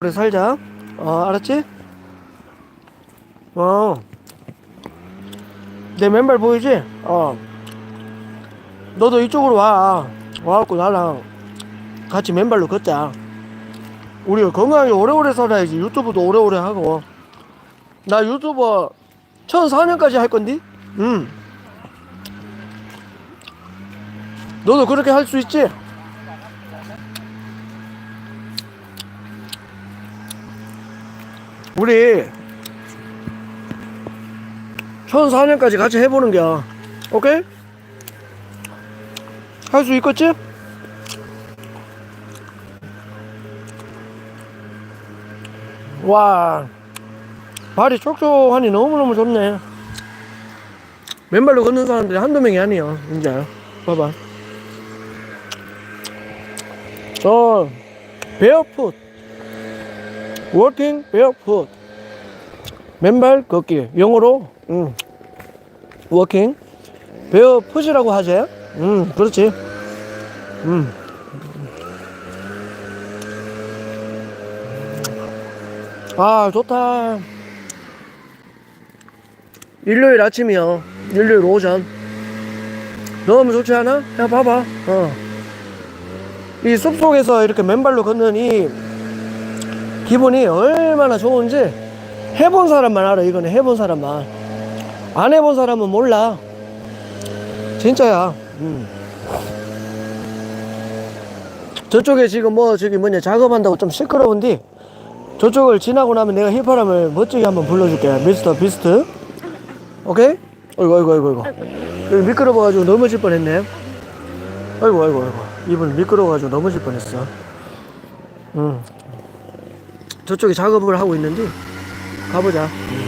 오래 살자. 어, 알았지? 어. 내 맨발 보이지? 어. 너도 이쪽으로 와. 와갖고 나랑 같이 맨발로 걷자. 우리가 건강하게 오래오래 살아야지. 유튜브도 오래오래 하고. 나 유튜버 1004년까지 할 건디? 응. 너도 그렇게 할 수 있지? 우리 1004년까지 같이 해보는 겨. 오케이? 할 수 있겠지? 와, 발이 촉촉하니 너무너무 좋네. 맨발로 걷는 사람들이 한두 명이 아니야. 이제 봐봐. 저 베어풋 워킹 베어풋 맨발 걷기 영어로 음. 워킹 베어풋이라고 하지 음 그렇지 음. 아 좋다 일요일 아침이요 일요일 오전 너무 좋지 않아? 야 봐봐 어. 이 숲속에서 이렇게 맨발로 걷는 이 기분이 얼마나 좋은지 해본 사람만 알아 이거는 해본 사람만. 안 해본 사람은 몰라. 진짜야. 음. 저쪽에 지금 뭐 저기 뭐냐 작업한다고 좀 시끄러운데 저쪽을 지나고 나면 내가 휘파람을 멋지게 한번 불러줄게. 미스터 비스트. 오케이? 어이구 어이구 어이구 어이구. 여기 미끄러워가지고 넘어질 뻔했네. 아이고 아이고 아이고 이분 미끄러워가지고 넘어질 뻔했어. 응 저쪽에 작업을 하고 있는데 가보자 음.